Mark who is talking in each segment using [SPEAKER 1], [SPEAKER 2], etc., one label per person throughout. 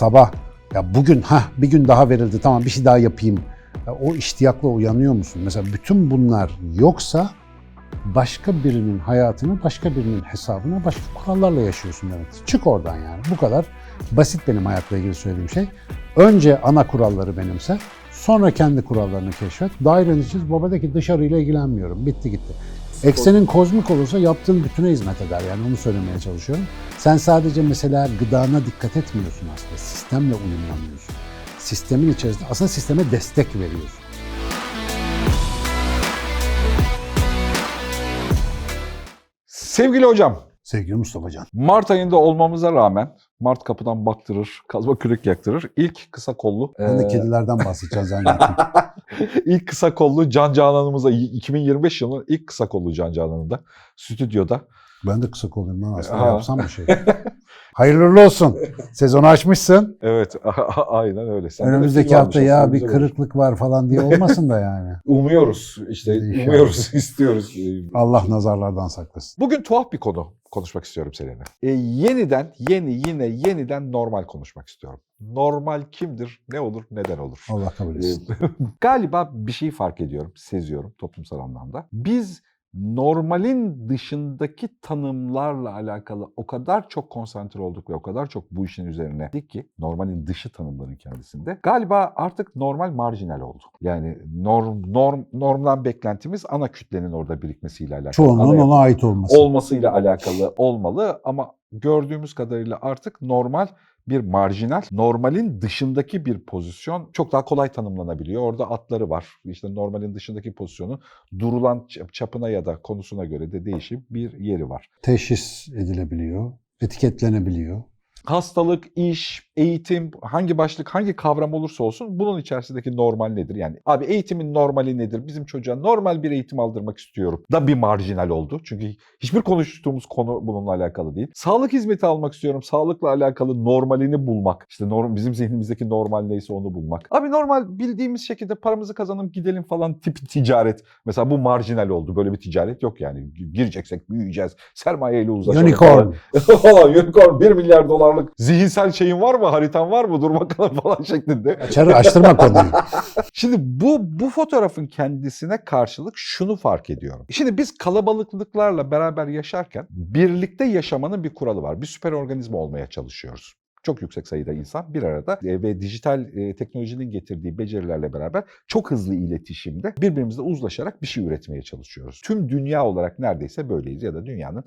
[SPEAKER 1] sabah ya bugün ha bir gün daha verildi tamam bir şey daha yapayım. Ya o iştiyakla uyanıyor musun? Mesela bütün bunlar yoksa başka birinin hayatını başka birinin hesabına başka kurallarla yaşıyorsun demek. Çık oradan yani. Bu kadar basit benim hayatla ilgili söylediğim şey. Önce ana kuralları benimse, sonra kendi kurallarını keşfet. Daireni çiz, babadaki dışarıyla ilgilenmiyorum. Bitti gitti. Eksenin kozmik olursa yaptığın bütüne hizmet eder. Yani onu söylemeye çalışıyorum. Sen sadece mesela gıdana dikkat etmiyorsun aslında. Sistemle uyumlanıyorsun. Sistemin içerisinde aslında sisteme destek veriyorsun.
[SPEAKER 2] Sevgili hocam,
[SPEAKER 1] Sevgili Mustafa Can.
[SPEAKER 2] Mart ayında olmamıza rağmen Mart kapıdan baktırır, kazma kürek yaktırır. İlk kısa kollu,
[SPEAKER 1] Ben de kedilerden bahsedeceğim zannettim.
[SPEAKER 2] ilk kısa kollu Can Canan'ımıza 2025 yılının ilk kısa kollu Can Canan'ında stüdyoda.
[SPEAKER 1] Ben de kısa koluyum lan aslında
[SPEAKER 2] Ha.
[SPEAKER 1] yapsam bir şey. Hayırlı olsun. Sezonu açmışsın.
[SPEAKER 2] Evet, aynen öyle. Sen de
[SPEAKER 1] Önümüzdeki hafta ya bir
[SPEAKER 2] olur.
[SPEAKER 1] kırıklık var falan diye olmasın da yani.
[SPEAKER 2] Umuyoruz işte,
[SPEAKER 1] İnşallah.
[SPEAKER 2] umuyoruz, istiyoruz.
[SPEAKER 1] Allah nazarlardan saklasın.
[SPEAKER 2] Bugün tuhaf bir konu konuşmak istiyorum seninle. E, yeniden, yeni, yine yeniden normal konuşmak istiyorum. Normal kimdir, ne olur, neden olur?
[SPEAKER 1] Allah kabul etsin.
[SPEAKER 2] Ee, Galiba bir şey fark ediyorum, seziyorum toplumsal anlamda. Biz normalin dışındaki tanımlarla alakalı o kadar çok konsantre olduk ve o kadar çok bu işin üzerine dik ki normalin dışı tanımların kendisinde. Galiba artık normal marjinal oldu. Yani norm, norm normdan beklentimiz ana kütlenin orada birikmesiyle alakalı.
[SPEAKER 1] Çoğunluğun ona ait olması.
[SPEAKER 2] olmasıyla alakalı olmalı ama gördüğümüz kadarıyla artık normal bir marjinal, normalin dışındaki bir pozisyon çok daha kolay tanımlanabiliyor. Orada atları var. İşte normalin dışındaki pozisyonun durulan çapına ya da konusuna göre de değişik bir yeri var.
[SPEAKER 1] Teşhis edilebiliyor, etiketlenebiliyor.
[SPEAKER 2] Hastalık, iş, eğitim, hangi başlık, hangi kavram olursa olsun bunun içerisindeki normal nedir? Yani abi eğitimin normali nedir? Bizim çocuğa normal bir eğitim aldırmak istiyorum. Da bir marjinal oldu. Çünkü hiçbir konuştuğumuz konu bununla alakalı değil. Sağlık hizmeti almak istiyorum. Sağlıkla alakalı normalini bulmak. İşte norm, bizim zihnimizdeki normal neyse onu bulmak. Abi normal bildiğimiz şekilde paramızı kazanıp gidelim falan tipi ticaret. Mesela bu marjinal oldu. Böyle bir ticaret yok yani. Gireceksek büyüyeceğiz. Sermayeyle uzlaşalım.
[SPEAKER 1] Unicorn.
[SPEAKER 2] falan unicorn 1 milyar dolarlık zihinsel şeyin var mı haritan var mı dur bakalım falan şeklinde.
[SPEAKER 1] Açarı açtırma konuyu.
[SPEAKER 2] Şimdi bu bu fotoğrafın kendisine karşılık şunu fark ediyorum. Şimdi biz kalabalıklıklarla beraber yaşarken birlikte yaşamanın bir kuralı var. Bir süper organizma olmaya çalışıyoruz. Çok yüksek sayıda insan bir arada e, ve dijital e, teknolojinin getirdiği becerilerle beraber çok hızlı iletişimde birbirimizle uzlaşarak bir şey üretmeye çalışıyoruz. Tüm dünya olarak neredeyse böyleyiz ya da dünyanın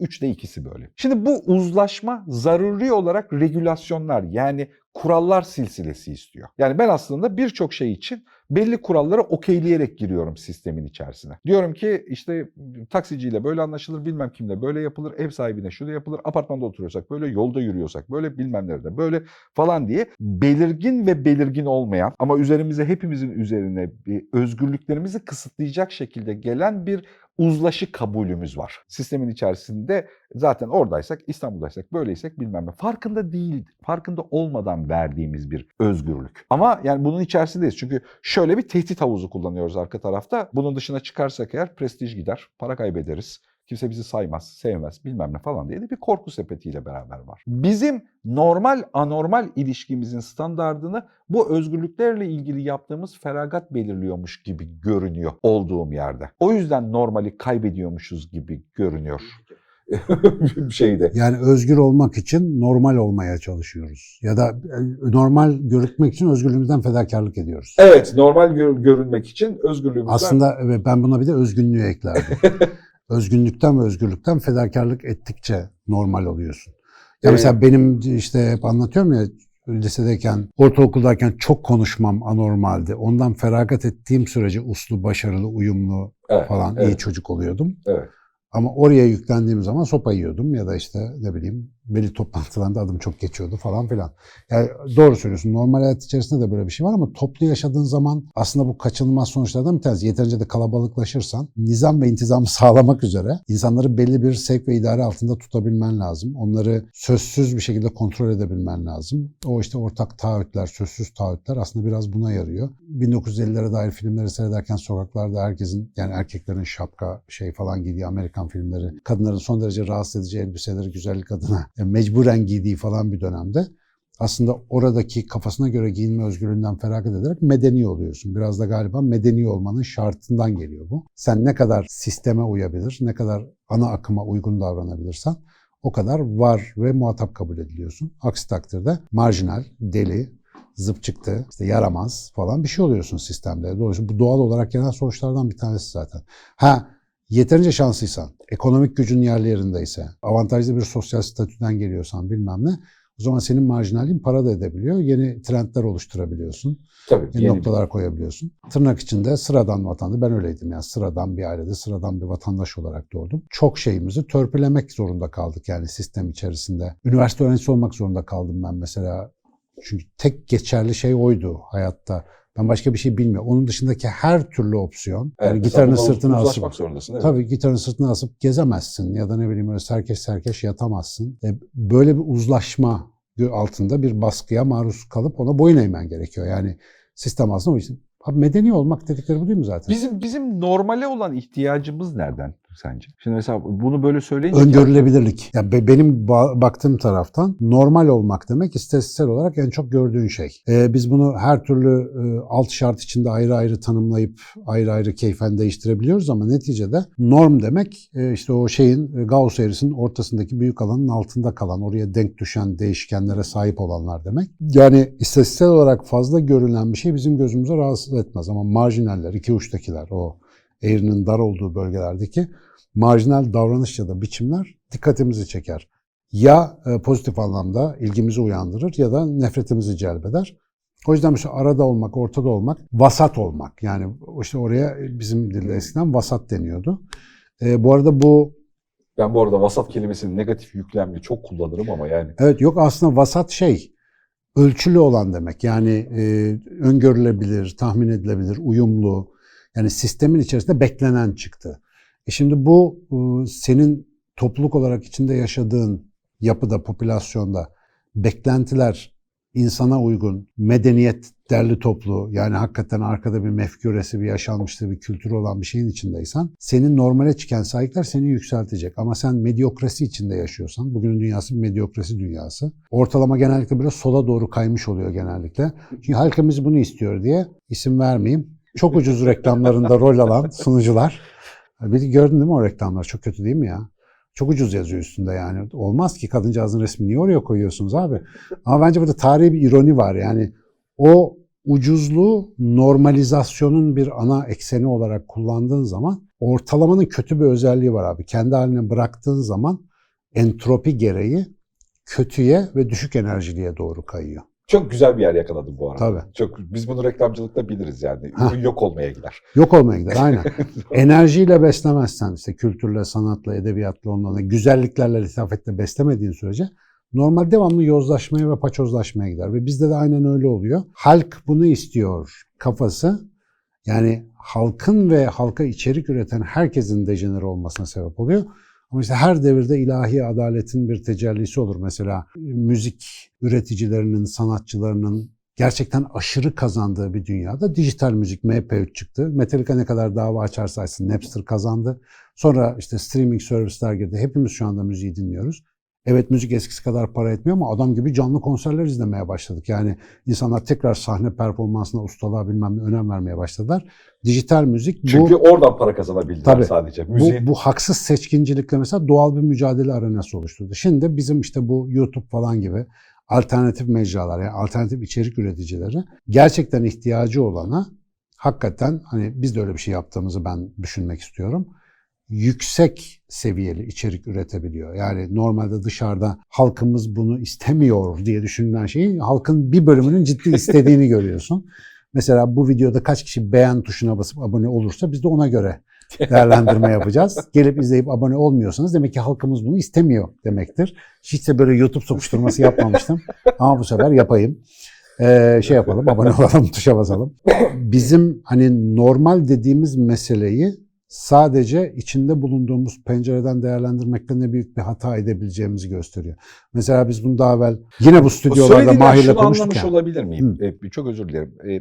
[SPEAKER 2] Üçte ikisi böyle. Şimdi bu uzlaşma zaruri olarak regülasyonlar yani kurallar silsilesi istiyor. Yani ben aslında birçok şey için belli kuralları okeyleyerek giriyorum sistemin içerisine. Diyorum ki işte taksiciyle böyle anlaşılır, bilmem kimle böyle yapılır, ev sahibine şunu yapılır, apartmanda oturuyorsak böyle, yolda yürüyorsak böyle, bilmem nerede böyle falan diye belirgin ve belirgin olmayan ama üzerimize hepimizin üzerine özgürlüklerimizi kısıtlayacak şekilde gelen bir uzlaşı kabulümüz var. Sistemin içerisinde zaten oradaysak, İstanbul'daysak, böyleysek bilmem ne. Farkında değil, farkında olmadan verdiğimiz bir özgürlük. Ama yani bunun içerisindeyiz. Çünkü şöyle bir tehdit havuzu kullanıyoruz arka tarafta. Bunun dışına çıkarsak eğer prestij gider, para kaybederiz. Kimse bizi saymaz, sevmez bilmem ne falan diye de bir korku sepetiyle beraber var. Bizim normal anormal ilişkimizin standardını bu özgürlüklerle ilgili yaptığımız feragat belirliyormuş gibi görünüyor olduğum yerde. O yüzden normali kaybediyormuşuz gibi görünüyor. şeyde.
[SPEAKER 1] Yani özgür olmak için normal olmaya çalışıyoruz. Ya da e, normal görükmek için özgürlüğümüzden fedakarlık ediyoruz.
[SPEAKER 2] Evet, normal gör- görünmek için özgürlüğümüzden
[SPEAKER 1] Aslında ben buna bir de özgünlüğü eklerdim. Özgünlükten ve özgürlükten fedakarlık ettikçe normal oluyorsun. Ya
[SPEAKER 2] Evet.
[SPEAKER 1] mesela benim işte hep anlatıyorum ya lisedeyken, ortaokuldayken çok konuşmam anormaldi. Ondan feragat ettiğim sürece uslu, başarılı, uyumlu
[SPEAKER 2] Evet,
[SPEAKER 1] falan
[SPEAKER 2] evet.
[SPEAKER 1] iyi çocuk oluyordum.
[SPEAKER 2] Evet.
[SPEAKER 1] Ama oraya yüklendiğim zaman sopa yiyordum ya da işte ne bileyim veli toplantılarında adım çok geçiyordu falan filan. Yani doğru söylüyorsun. Normal hayat içerisinde de böyle bir şey var ama toplu yaşadığın zaman aslında bu kaçınılmaz sonuçlardan bir tanesi. Yeterince de kalabalıklaşırsan nizam ve intizamı sağlamak üzere insanları belli bir sevk ve idare altında tutabilmen lazım. Onları sözsüz bir şekilde kontrol edebilmen lazım. O işte ortak taahhütler, sözsüz taahhütler aslında biraz buna yarıyor. 1950'lere dair filmleri seyrederken sokaklarda herkesin yani erkeklerin şapka şey falan giydiği Amerikan filmleri, kadınların son derece rahatsız edici elbiseleri güzellik adına mecburen giydiği falan bir dönemde aslında oradaki kafasına göre giyinme özgürlüğünden feragat ederek medeni oluyorsun. Biraz da galiba medeni olmanın şartından geliyor bu. Sen ne kadar sisteme uyabilir, ne kadar ana akıma uygun davranabilirsen o kadar var ve muhatap kabul ediliyorsun. Aksi takdirde marjinal, deli, zıp çıktı, işte yaramaz falan bir şey oluyorsun sistemde. Dolayısıyla bu doğal olarak gelen sonuçlardan bir tanesi zaten. Ha yeterince şanslıysan, ekonomik gücün yerli yerindeyse, avantajlı bir sosyal statüden geliyorsan bilmem ne, o zaman senin marjinalin para da edebiliyor. Yeni trendler oluşturabiliyorsun.
[SPEAKER 2] Tabii.
[SPEAKER 1] Yeni,
[SPEAKER 2] yeni
[SPEAKER 1] noktalar koyabiliyorsun. Tırnak içinde sıradan vatandaş. Ben öyleydim yani sıradan bir ailede sıradan bir vatandaş olarak doğdum. Çok şeyimizi törpülemek zorunda kaldık yani sistem içerisinde. Üniversite öğrencisi olmak zorunda kaldım ben mesela. Çünkü tek geçerli şey oydu hayatta. Ben başka bir şey bilmiyorum. Onun dışındaki her türlü opsiyon.
[SPEAKER 2] Evet,
[SPEAKER 1] yani
[SPEAKER 2] bununla
[SPEAKER 1] sırtına asıp
[SPEAKER 2] uzlaşmak zorundasın. Evet.
[SPEAKER 1] Tabii gitarın sırtına asıp gezemezsin ya da ne bileyim öyle serkeş serkeş yatamazsın. E, böyle bir uzlaşma altında bir baskıya maruz kalıp ona boyun eğmen gerekiyor. Yani sistem aslında o için. Abi medeni olmak dedikleri bu değil mi zaten?
[SPEAKER 2] Bizim bizim normale olan ihtiyacımız nereden sence? Şimdi mesela bunu böyle söyleyince
[SPEAKER 1] Öngörülebilirlik. Yani be- benim ba- baktığım taraftan normal olmak demek istatistiksel olarak en çok gördüğün şey. Ee, biz bunu her türlü e, alt şart içinde ayrı ayrı tanımlayıp ayrı ayrı keyfen değiştirebiliyoruz ama neticede norm demek e, işte o şeyin e, Gauss eğrisinin ortasındaki büyük alanın altında kalan, oraya denk düşen değişkenlere sahip olanlar demek. Yani istatistiksel olarak fazla görülen bir şey bizim gözümüze rahatsız etmez ama marjinaller, iki uçtakiler o eğrinin dar olduğu bölgelerdeki marjinal davranış ya da biçimler dikkatimizi çeker. Ya e, pozitif anlamda ilgimizi uyandırır ya da nefretimizi celbeder. O yüzden mesela arada olmak, ortada olmak, vasat olmak. Yani işte oraya bizim dilde eskiden vasat deniyordu. E, bu arada bu
[SPEAKER 2] ben bu arada vasat kelimesini negatif yüklemli çok kullanırım ama yani
[SPEAKER 1] evet yok aslında vasat şey ölçülü olan demek. Yani e, öngörülebilir, tahmin edilebilir, uyumlu. Yani sistemin içerisinde beklenen çıktı. E şimdi bu e, senin topluluk olarak içinde yaşadığın yapıda, popülasyonda beklentiler insana uygun, medeniyet derli toplu yani hakikaten arkada bir mefküresi, bir yaşanmışlığı, bir kültürü olan bir şeyin içindeysen senin normale çıkan saygılar seni yükseltecek. Ama sen medyokrasi içinde yaşıyorsan, bugünün dünyası bir medyokrasi dünyası. Ortalama genellikle böyle sola doğru kaymış oluyor genellikle. Çünkü halkımız bunu istiyor diye isim vermeyeyim. Çok ucuz reklamlarında rol alan sunucular. Bir gördün değil mi o reklamlar? Çok kötü değil mi ya? Çok ucuz yazıyor üstünde yani. Olmaz ki kadıncağızın resmini niye oraya koyuyorsunuz abi? Ama bence burada tarihi bir ironi var. Yani o ucuzluğu normalizasyonun bir ana ekseni olarak kullandığın zaman ortalamanın kötü bir özelliği var abi. Kendi haline bıraktığın zaman entropi gereği kötüye ve düşük enerjiliğe doğru kayıyor.
[SPEAKER 2] Çok güzel bir yer yakaladım bu arada.
[SPEAKER 1] Tabii.
[SPEAKER 2] Çok biz bunu reklamcılıkta biliriz yani.
[SPEAKER 1] Ha.
[SPEAKER 2] Ürün yok olmaya gider.
[SPEAKER 1] Yok olmaya gider aynen. Enerjiyle beslemezsen işte kültürle, sanatla, edebiyatla, onlarla, güzelliklerle, litafetle beslemediğin sürece normal devamlı yozlaşmaya ve paçozlaşmaya gider. Ve bizde de aynen öyle oluyor. Halk bunu istiyor kafası. Yani halkın ve halka içerik üreten herkesin dejenere olmasına sebep oluyor. Ama işte her devirde ilahi adaletin bir tecellisi olur. Mesela müzik üreticilerinin, sanatçılarının gerçekten aşırı kazandığı bir dünyada dijital müzik MP3 çıktı. Metallica ne kadar dava açarsa açsın Napster kazandı. Sonra işte streaming servisler girdi. Hepimiz şu anda müziği dinliyoruz. Evet müzik eskisi kadar para etmiyor ama adam gibi canlı konserler izlemeye başladık. Yani insanlar tekrar sahne performansına, ustalığa bilmem ne önem vermeye başladılar. Dijital müzik bu...
[SPEAKER 2] Çünkü oradan para kazanabildiler
[SPEAKER 1] Tabii.
[SPEAKER 2] sadece.
[SPEAKER 1] Bu,
[SPEAKER 2] Müziğin
[SPEAKER 1] bu haksız seçkincilikle mesela doğal bir mücadele arenası oluşturdu. Şimdi bizim işte bu YouTube falan gibi alternatif mecralar, yani alternatif içerik üreticileri gerçekten ihtiyacı olana hakikaten hani biz de öyle bir şey yaptığımızı ben düşünmek istiyorum. Yüksek seviyeli içerik üretebiliyor. Yani normalde dışarıda halkımız bunu istemiyor diye düşünülen şeyi halkın bir bölümünün ciddi istediğini görüyorsun. Mesela bu videoda kaç kişi beğen tuşuna basıp abone olursa biz de ona göre değerlendirme yapacağız. Gelip izleyip abone olmuyorsanız demek ki halkımız bunu istemiyor demektir. Hiç de böyle YouTube sokuşturması yapmamıştım. Ama bu sefer yapayım. Ee, şey yapalım, abone olalım, tuşa basalım. Bizim hani normal dediğimiz meseleyi sadece içinde bulunduğumuz pencereden değerlendirmekle ne büyük bir hata edebileceğimizi gösteriyor. Mesela biz bunu daha evvel yine bu stüdyolarda
[SPEAKER 2] söylediğinden
[SPEAKER 1] Mahir'le
[SPEAKER 2] şunu
[SPEAKER 1] konuştuk
[SPEAKER 2] anlamış
[SPEAKER 1] ya.
[SPEAKER 2] olabilir miyim? E, çok özür dilerim. E,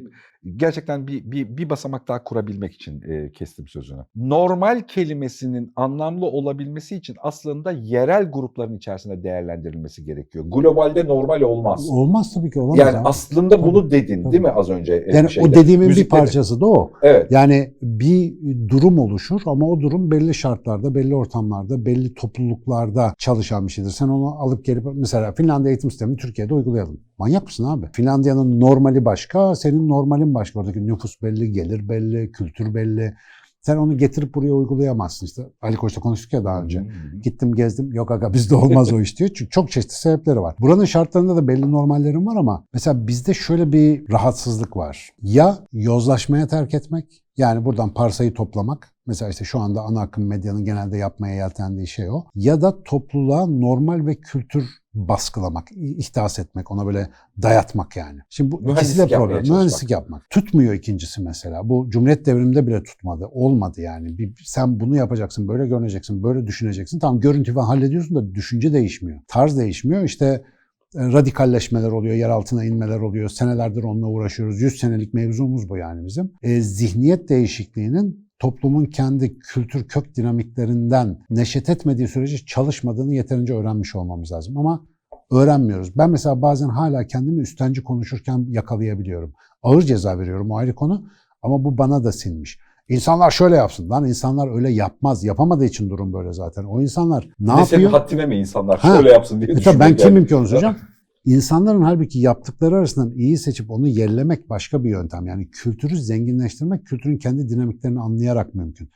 [SPEAKER 2] gerçekten bir, bir, bir basamak daha kurabilmek için e, kestim sözünü. Normal kelimesinin anlamlı olabilmesi için aslında yerel grupların içerisinde değerlendirilmesi gerekiyor. Globalde normal olmaz.
[SPEAKER 1] Olmaz tabii ki olamaz.
[SPEAKER 2] Yani
[SPEAKER 1] abi.
[SPEAKER 2] aslında bunu
[SPEAKER 1] Tabii,
[SPEAKER 2] dedin
[SPEAKER 1] tabii.
[SPEAKER 2] değil mi az önce? e,
[SPEAKER 1] yani
[SPEAKER 2] şeyde,
[SPEAKER 1] o dediğimin bir parçası da o.
[SPEAKER 2] Evet.
[SPEAKER 1] Yani bir durum oluşur ama o durum belli şartlarda, belli ortamlarda, belli topluluklarda çalışan bir şeydir. Sen onu alıp gelip mesela Finlandiya eğitim sistemini Türkiye'de uygulayalım. Manyak mısın abi? Finlandiya'nın normali başka, senin normalin başka. Oradaki nüfus belli, gelir belli, kültür belli. Sen onu getirip buraya uygulayamazsın. İşte Ali Koç'la konuştuk ya daha önce. Gittim gezdim. Yok aga bizde olmaz o iş diyor. Çünkü çok çeşitli sebepleri var. Buranın şartlarında da belli normallerin var ama mesela bizde şöyle bir rahatsızlık var. Ya yozlaşmaya terk etmek yani buradan parsayı toplamak. Mesela işte şu anda ana akım medyanın genelde yapmaya yeltendiği şey o. Ya da topluluğa normal ve kültür baskılamak, ihdas etmek, ona böyle dayatmak yani. Şimdi bu ikisi de problem. Mühendislik yapmak. Tutmuyor ikincisi mesela. Bu Cumhuriyet devriminde bile tutmadı. Olmadı yani. Bir, sen bunu yapacaksın, böyle görüneceksin, böyle düşüneceksin. Tamam görüntü falan hallediyorsun da düşünce değişmiyor. Tarz değişmiyor. İşte e, radikalleşmeler oluyor, yer altına inmeler oluyor. Senelerdir onunla uğraşıyoruz. 100 senelik mevzumuz bu yani bizim. E, zihniyet değişikliğinin toplumun kendi kültür kök dinamiklerinden neşet etmediği sürece çalışmadığını yeterince öğrenmiş olmamız lazım. Ama öğrenmiyoruz. Ben mesela bazen hala kendimi üstenci konuşurken yakalayabiliyorum. Ağır ceza veriyorum o ayrı konu ama bu bana da sinmiş. İnsanlar şöyle yapsın. Lan insanlar öyle yapmaz. Yapamadığı için durum böyle zaten. O insanlar ne
[SPEAKER 2] senin
[SPEAKER 1] yapıyor?
[SPEAKER 2] haddine mi insanlar
[SPEAKER 1] Ha.
[SPEAKER 2] şöyle yapsın diye
[SPEAKER 1] E
[SPEAKER 2] düşünmeye
[SPEAKER 1] ben kimim
[SPEAKER 2] geldim.
[SPEAKER 1] ki onu söyleyeceğim. İnsanların halbuki yaptıkları arasından iyi seçip onu yerlemek başka bir yöntem. Yani kültürü zenginleştirmek, kültürün kendi dinamiklerini anlayarak mümkün.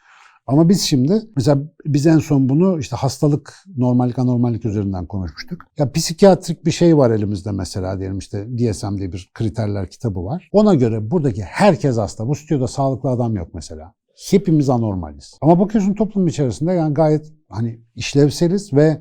[SPEAKER 1] Ama biz şimdi mesela biz en son bunu işte hastalık, normallik, anormallik üzerinden konuşmuştuk. Ya psikiyatrik bir şey var elimizde mesela diyelim işte DSM diye bir kriterler kitabı var. Ona göre buradaki herkes hasta. Bu stüdyoda sağlıklı adam yok mesela. Hepimiz anormaliz. Ama bakıyorsun toplum içerisinde yani gayet hani işlevseliz ve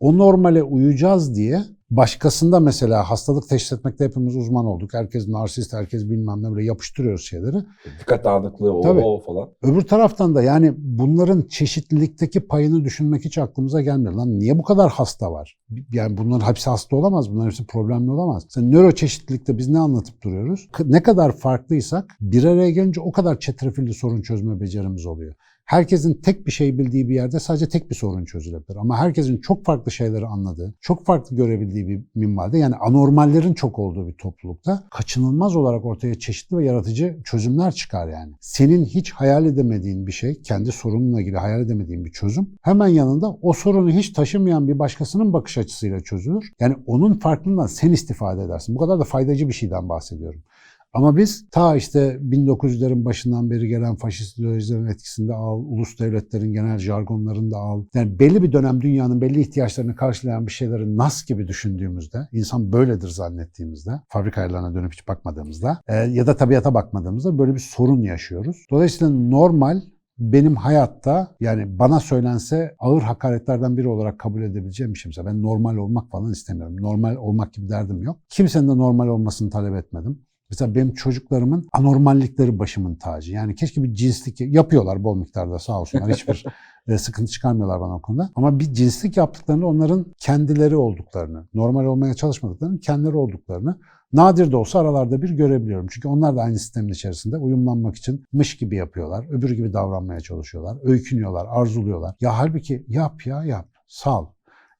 [SPEAKER 1] o normale uyacağız diye başkasında mesela hastalık teşhis etmekte hepimiz uzman olduk. Herkes narsist, herkes bilmem ne böyle yapıştırıyoruz şeyleri.
[SPEAKER 2] Dikkat dağınıklığı o,
[SPEAKER 1] Tabii.
[SPEAKER 2] o falan.
[SPEAKER 1] Öbür taraftan da yani bunların çeşitlilikteki payını düşünmek hiç aklımıza gelmiyor. Lan niye bu kadar hasta var? Yani bunların hepsi hasta olamaz, bunların hepsi problemli olamaz. Mesela nöro çeşitlilikte biz ne anlatıp duruyoruz? Ne kadar farklıysak bir araya gelince o kadar çetrefilli sorun çözme becerimiz oluyor. Herkesin tek bir şey bildiği bir yerde sadece tek bir sorun çözülebilir. Ama herkesin çok farklı şeyleri anladığı, çok farklı görebildiği bir minvalde yani anormallerin çok olduğu bir toplulukta kaçınılmaz olarak ortaya çeşitli ve yaratıcı çözümler çıkar yani. Senin hiç hayal edemediğin bir şey, kendi sorununla ilgili hayal edemediğin bir çözüm hemen yanında o sorunu hiç taşımayan bir başkasının bakış açısıyla çözülür. Yani onun farklılığından sen istifade edersin. Bu kadar da faydacı bir şeyden bahsediyorum. Ama biz ta işte 1900'lerin başından beri gelen faşist ideolojilerin etkisinde al, ulus devletlerin genel jargonlarında al. Yani belli bir dönem dünyanın belli ihtiyaçlarını karşılayan bir şeyleri nas gibi düşündüğümüzde, insan böyledir zannettiğimizde, fabrika ayarlarına dönüp hiç bakmadığımızda e, ya da tabiata bakmadığımızda böyle bir sorun yaşıyoruz. Dolayısıyla normal benim hayatta yani bana söylense ağır hakaretlerden biri olarak kabul edebileceğim bir şey. Mesela ben normal olmak falan istemiyorum. Normal olmak gibi derdim yok. Kimsenin de normal olmasını talep etmedim. Mesela benim çocuklarımın anormallikleri başımın tacı. Yani keşke bir cinslik yapıyorlar bol miktarda sağ olsunlar. Hiçbir e, sıkıntı çıkarmıyorlar bana o konuda. Ama bir cinslik yaptıklarında onların kendileri olduklarını, normal olmaya çalışmadıklarını, kendileri olduklarını nadir de olsa aralarda bir görebiliyorum. Çünkü onlar da aynı sistemin içerisinde uyumlanmak için mış gibi yapıyorlar. Öbürü gibi davranmaya çalışıyorlar. Öykünüyorlar, arzuluyorlar. Ya halbuki yap ya yap. Sal.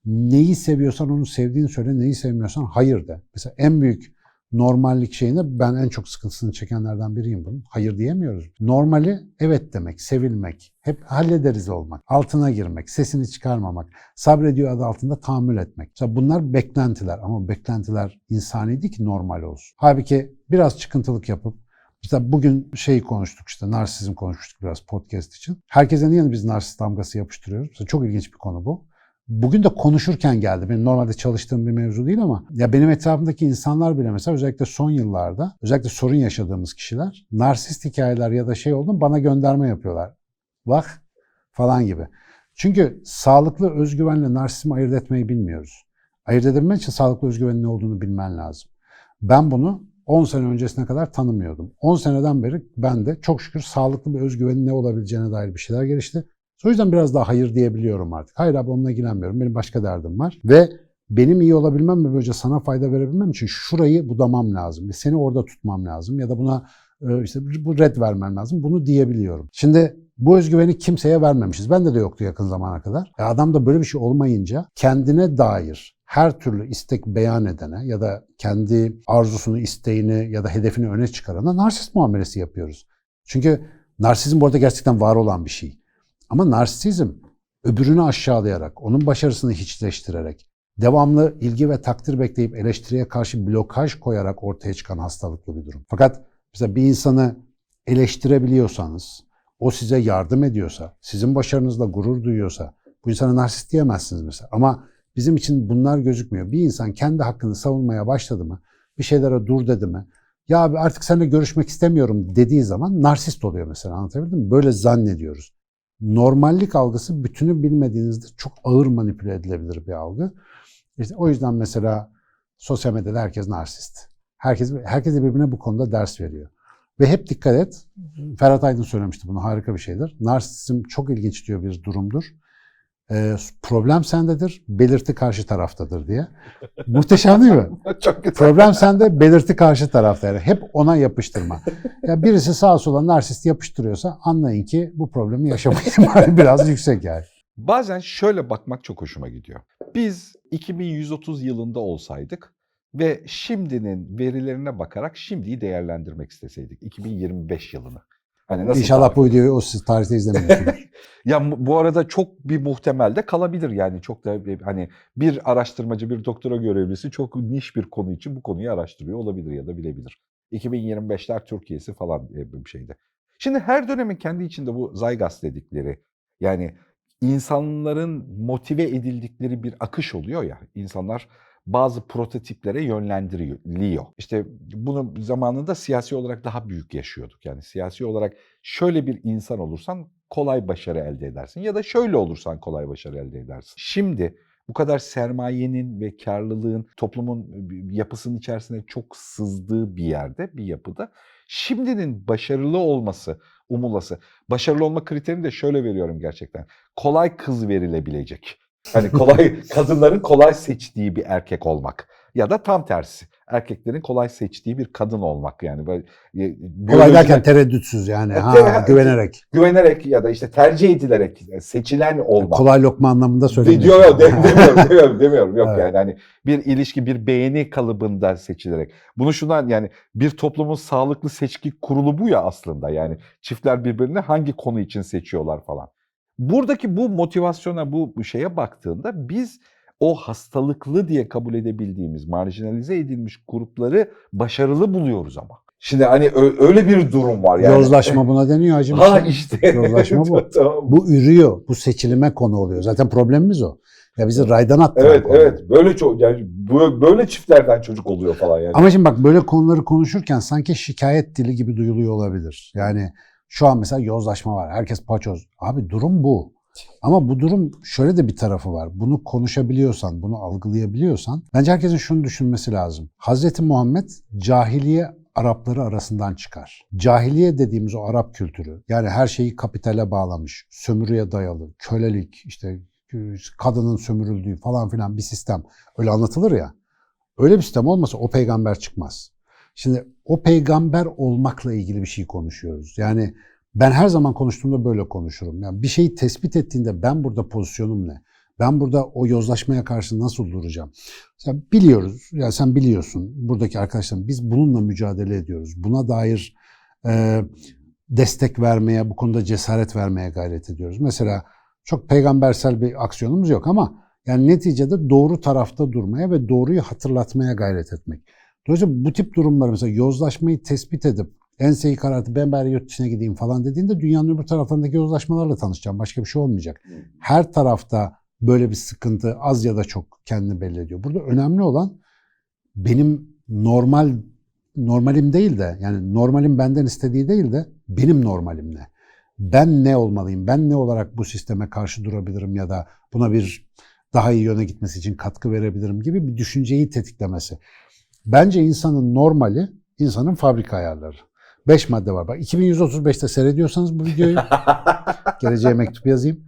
[SPEAKER 1] Neyi seviyorsan onu sevdiğini söyle. Neyi sevmiyorsan hayır de. Mesela en büyük normallik şeyine ben en çok sıkıntısını çekenlerden biriyim bunun. Hayır diyemiyoruz. Normali evet demek, sevilmek, hep hallederiz olmak, altına girmek, sesini çıkarmamak, sabrediyor adı altında tahammül etmek. Mesela bunlar beklentiler ama beklentiler insani değil ki normal olsun. Halbuki biraz çıkıntılık yapıp Mesela bugün şey konuştuk işte narsizm konuşmuştuk biraz podcast için. Herkese niye biz narsist damgası yapıştırıyoruz? Mesela çok ilginç bir konu bu. Bugün de konuşurken geldi. Benim normalde çalıştığım bir mevzu değil ama ya benim etrafımdaki insanlar bile mesela özellikle son yıllarda özellikle sorun yaşadığımız kişiler narsist hikayeler ya da şey oldu bana gönderme yapıyorlar. Bak falan gibi. Çünkü sağlıklı özgüvenle narsizmi ayırt etmeyi bilmiyoruz. Ayırt edebilmek için sağlıklı özgüvenin ne olduğunu bilmen lazım. Ben bunu 10 sene öncesine kadar tanımıyordum. 10 seneden beri ben de çok şükür sağlıklı bir özgüvenin ne olabileceğine dair bir şeyler gelişti. O yüzden biraz daha hayır diyebiliyorum artık. Hayır abi onunla ilgilenmiyorum. Benim başka derdim var. Ve benim iyi olabilmem ve böylece sana fayda verebilmem için şurayı budamam lazım. Seni orada tutmam lazım ya da buna e, işte bu red vermem lazım. Bunu diyebiliyorum. Şimdi bu özgüveni kimseye vermemişiz. Bende de yoktu yakın zamana kadar. E adamda böyle bir şey olmayınca kendine dair her türlü istek beyan edene ya da kendi arzusunu, isteğini ya da hedefini öne çıkarana narsist muamelesi yapıyoruz. Çünkü narsizm bu arada gerçekten var olan bir şey. Ama narsizm öbürünü aşağılayarak, onun başarısını hiçleştirerek, devamlı ilgi ve takdir bekleyip eleştiriye karşı blokaj koyarak ortaya çıkan hastalıklı bir durum. Fakat mesela bir insanı eleştirebiliyorsanız, o size yardım ediyorsa, sizin başarınızla gurur duyuyorsa, bu insana narsist diyemezsiniz mesela. Ama bizim için bunlar gözükmüyor. Bir insan kendi hakkını savunmaya başladı mı, bir şeylere dur dedi mi, ya abi artık seninle görüşmek istemiyorum dediği zaman narsist oluyor mesela anlatabildim mi? Böyle zannediyoruz. Normallik algısı bütünü bilmediğinizde çok ağır manipüle edilebilir bir algı. İşte o yüzden mesela sosyal medyada herkes narsist. Herkes, herkes de birbirine bu konuda ders veriyor. Ve hep dikkat et, Ferhat Aydın söylemişti bunu, harika bir şeydir. Narsizm çok ilginç diyor bir durumdur. Ee, problem sendedir, belirti karşı taraftadır diye. Muhteşem değil mi?
[SPEAKER 2] Çok güzel.
[SPEAKER 1] Problem sende, belirti karşı tarafta. Yani hep ona yapıştırma. Ya birisi sağa sola narsist yapıştırıyorsa anlayın ki bu problemi yaşama ihtimali biraz yüksek yani.
[SPEAKER 2] Bazen şöyle bakmak çok hoşuma gidiyor. Biz 2130 yılında olsaydık ve şimdinin verilerine bakarak şimdiyi değerlendirmek isteseydik 2025 yılını. Hani nasıl
[SPEAKER 1] İnşallah
[SPEAKER 2] tarih-
[SPEAKER 1] bu videoyu o siz tarihte izlemiyorsunuz.
[SPEAKER 2] Ya bu arada çok bir muhtemel de kalabilir yani çok da hani bir araştırmacı bir doktora görevlisi çok niş bir konu için bu konuyu araştırıyor olabilir ya da bilebilir. 2025'ler Türkiye'si falan e, bir şeyde. Şimdi her dönemin kendi içinde bu zaygas dedikleri yani insanların motive edildikleri bir akış oluyor ya insanlar bazı prototiplere yönlendiriliyor. İşte bunu zamanında siyasi olarak daha büyük yaşıyorduk. Yani siyasi olarak şöyle bir insan olursan kolay başarı elde edersin ya da şöyle olursan kolay başarı elde edersin. Şimdi bu kadar sermayenin ve karlılığın toplumun yapısının içerisine çok sızdığı bir yerde, bir yapıda şimdinin başarılı olması umulası. Başarılı olma kriterini de şöyle veriyorum gerçekten. Kolay kız verilebilecek. Hani kolay kadınların kolay seçtiği bir erkek olmak ya da tam tersi. Erkeklerin kolay seçtiği bir kadın olmak yani böyle e,
[SPEAKER 1] Kolay derken tereddütsüz yani. Ha,
[SPEAKER 2] Evet,
[SPEAKER 1] güvenerek.
[SPEAKER 2] güvenerek ya da işte tercih edilerek seçilen olmak.
[SPEAKER 1] Kolay lokma anlamında
[SPEAKER 2] Diyor,
[SPEAKER 1] söylemiyorsun.
[SPEAKER 2] de- demiyorum, demiyorum, demiyorum. Yok
[SPEAKER 1] Evet.
[SPEAKER 2] yani hani bir ilişki, bir beğeni kalıbında seçilerek. Bunu şundan yani bir toplumun sağlıklı seçki kurulu bu ya aslında. Yani çiftler birbirini hangi konu için seçiyorlar falan. Buradaki bu motivasyona, bu şeye baktığında biz o hastalıklı diye kabul edebildiğimiz, marjinalize edilmiş grupları başarılı buluyoruz ama. Şimdi hani öyle bir durum var yani.
[SPEAKER 1] Yozlaşma buna deniyor hacım.
[SPEAKER 2] Ha işte.
[SPEAKER 1] Yozlaşma bu. Bu ürüyor. Bu seçilime konu oluyor. Zaten problemimiz o. Ya bizi raydan attıran
[SPEAKER 2] Evet
[SPEAKER 1] konu.
[SPEAKER 2] evet böyle çok yani böyle çiftlerden çocuk oluyor falan yani.
[SPEAKER 1] Ama şimdi bak böyle konuları konuşurken sanki şikayet dili gibi duyuluyor olabilir. Yani şu an mesela yozlaşma var. Herkes paçoz. Abi durum bu. Ama bu durum şöyle de bir tarafı var. Bunu konuşabiliyorsan, bunu algılayabiliyorsan bence herkesin şunu düşünmesi lazım. Hazreti Muhammed cahiliye Arapları arasından çıkar. Cahiliye dediğimiz o Arap kültürü yani her şeyi kapitale bağlamış, sömürüye dayalı, kölelik, işte kadının sömürüldüğü falan filan bir sistem öyle anlatılır ya. Öyle bir sistem olmasa o peygamber çıkmaz. Şimdi o peygamber olmakla ilgili bir şey konuşuyoruz. Yani ben her zaman konuştuğumda böyle konuşurum. Yani bir şeyi tespit ettiğinde ben burada pozisyonum ne? Ben burada o yozlaşmaya karşı nasıl duracağım? Sen biliyoruz, yani sen biliyorsun buradaki arkadaşlarım biz bununla mücadele ediyoruz. Buna dair e, destek vermeye, bu konuda cesaret vermeye gayret ediyoruz. Mesela çok peygambersel bir aksiyonumuz yok ama yani neticede doğru tarafta durmaya ve doğruyu hatırlatmaya gayret etmek. Dolayısıyla bu tip durumlar mesela yozlaşmayı tespit edip enseyi karartıp ben bari yurt dışına gideyim falan dediğinde dünyanın öbür taraflarındaki yozlaşmalarla tanışacağım. Başka bir şey olmayacak. Her tarafta böyle bir sıkıntı az ya da çok kendini belli ediyor. Burada önemli olan benim normal normalim değil de yani normalim benden istediği değil de benim normalim ne? Ben ne olmalıyım? Ben ne olarak bu sisteme karşı durabilirim ya da buna bir daha iyi yöne gitmesi için katkı verebilirim gibi bir düşünceyi tetiklemesi. Bence insanın normali insanın fabrika ayarları. 5 madde var. Bak 2135'te seyrediyorsanız bu videoyu geleceğe mektup yazayım.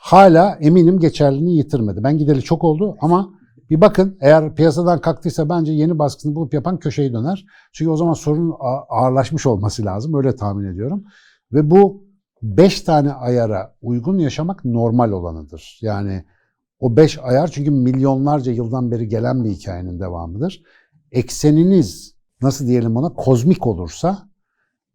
[SPEAKER 1] Hala eminim geçerliliğini yitirmedi. Ben gideli çok oldu ama bir bakın eğer piyasadan kalktıysa bence yeni baskısını bulup yapan köşeyi döner. Çünkü o zaman sorun ağırlaşmış olması lazım. Öyle tahmin ediyorum. Ve bu 5 tane ayara uygun yaşamak normal olanıdır. Yani o 5 ayar çünkü milyonlarca yıldan beri gelen bir hikayenin devamıdır. Ekseniniz nasıl diyelim ona kozmik olursa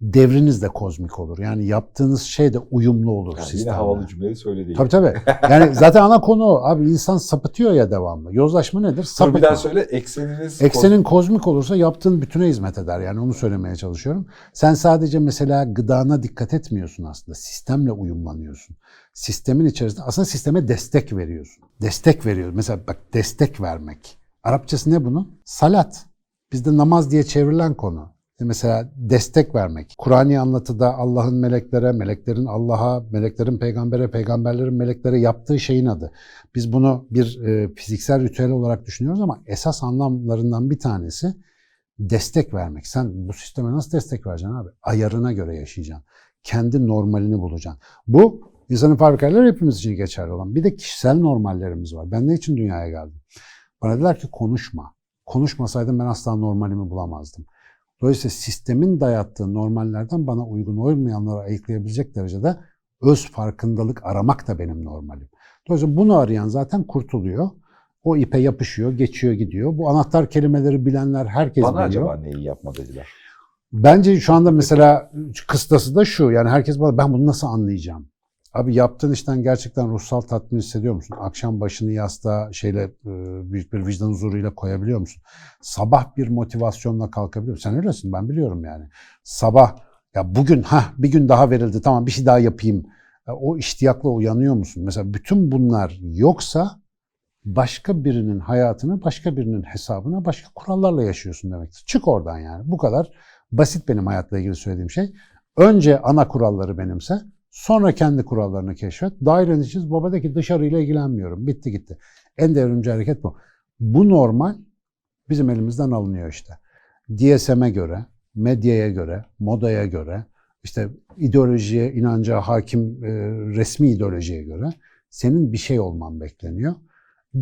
[SPEAKER 1] devriniz de kozmik olur. Yani yaptığınız şey de uyumlu olur
[SPEAKER 2] Yani yine
[SPEAKER 1] sistemle.
[SPEAKER 2] havalı cümleyi söyledi.
[SPEAKER 1] Tabii tabii. Yani zaten ana konu o. Abi insan sapıtıyor ya devamlı. Yozlaşma nedir?
[SPEAKER 2] Dur bir
[SPEAKER 1] Sapıtma.
[SPEAKER 2] daha söyle ekseniniz.
[SPEAKER 1] Eksenin kozmik olursa yaptığın bütüne hizmet eder. Yani onu söylemeye çalışıyorum. Sen sadece mesela gıdana dikkat etmiyorsun aslında. Sistemle uyumlanıyorsun. Sistemin içerisinde aslında sisteme destek veriyorsun. Destek veriyor. Mesela bak destek vermek. Arapçası ne bunun? Salat. Bizde namaz diye çevrilen konu. E Mesela destek vermek. Kur'an'i anlatıda Allah'ın meleklere, meleklerin Allah'a, meleklerin peygambere, peygamberlerin meleklere yaptığı şeyin adı. Biz bunu bir e, fiziksel ritüel olarak düşünüyoruz ama esas anlamlarından bir tanesi destek vermek. Sen bu sisteme nasıl destek vereceksin abi? Ayarına göre yaşayacaksın. Kendi normalini bulacaksın. Bu insanın fabrikaları hepimiz için geçerli olan. Bir de kişisel normallerimiz var. Ben ne için dünyaya geldim? Bana dediler ki konuşma. Konuşmasaydım ben asla normalimi bulamazdım. Dolayısıyla sistemin dayattığı normallerden bana uygun olmayanları ayıklayabilecek derecede öz farkındalık aramak da benim normalim. Dolayısıyla bunu arayan zaten kurtuluyor. O ipe yapışıyor, geçiyor, gidiyor. Bu anahtar kelimeleri bilenler herkes
[SPEAKER 2] Bana
[SPEAKER 1] biliyor.
[SPEAKER 2] acaba neyi yapma dediler?
[SPEAKER 1] Bence şu anda mesela kıstası da şu. Yani herkes bana ben bunu nasıl anlayacağım? Abi yaptığın işten gerçekten ruhsal tatmin hissediyor musun? Akşam başını yastığa şeyle e, büyük bir vicdan huzuruyla koyabiliyor musun? Sabah bir motivasyonla kalkabiliyor musun? Sen öylesin ben biliyorum yani. Sabah ya bugün ha bir gün daha verildi tamam bir şey daha yapayım. E, O iştiyakla uyanıyor musun? Mesela bütün bunlar yoksa başka birinin hayatını başka birinin hesabına başka kurallarla yaşıyorsun demektir. Çık oradan yani. Bu kadar basit benim hayatla ilgili söylediğim şey. Önce ana kuralları benimse, sonra kendi kurallarını keşfet. Daireni çiz, baba de ki dışarıyla ilgilenmiyorum. Bitti gitti. En devrimci hareket bu. Bu normal bizim elimizden alınıyor işte. DSM'e göre, medyaya göre, modaya göre, işte ideolojiye, inanca hakim e, resmi ideolojiye göre senin bir şey olman bekleniyor.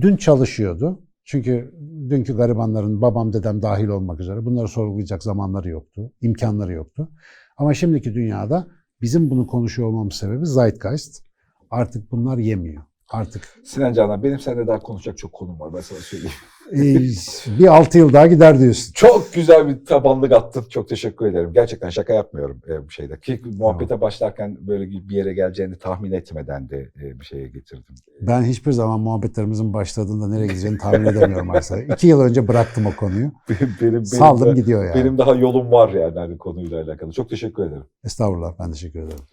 [SPEAKER 1] Dün çalışıyordu. Çünkü dünkü garibanların babam dedem dahil olmak üzere bunları sorgulayacak zamanları yoktu, imkanları yoktu. Ama şimdiki dünyada bizim bunu konuşuyor olmamız sebebi Zeitgeist. Artık bunlar yemiyor. Artık
[SPEAKER 2] Sinan Canan benim seninle daha konuşacak çok konum var ben sana söyleyeyim.
[SPEAKER 1] bir altı yıl daha gider diyorsun.
[SPEAKER 2] Çok güzel bir tabanlık attın. Çok teşekkür ederim. Gerçekten şaka yapmıyorum e, bir şeyde. Ki muhabbete başlarken böyle bir yere geleceğini tahmin etmeden de e, bir şeye getirdim.
[SPEAKER 1] Ben hiçbir zaman muhabbetlerimizin başladığında nereye gideceğini tahmin edemiyorum aslında. İki yıl önce bıraktım o konuyu.
[SPEAKER 2] Benim, benim,
[SPEAKER 1] Saldım
[SPEAKER 2] de-
[SPEAKER 1] gidiyor yani.
[SPEAKER 2] benim daha yolum var yani hani konuyla alakalı. Çok teşekkür ederim.
[SPEAKER 1] Estağfurullah ben teşekkür ederim.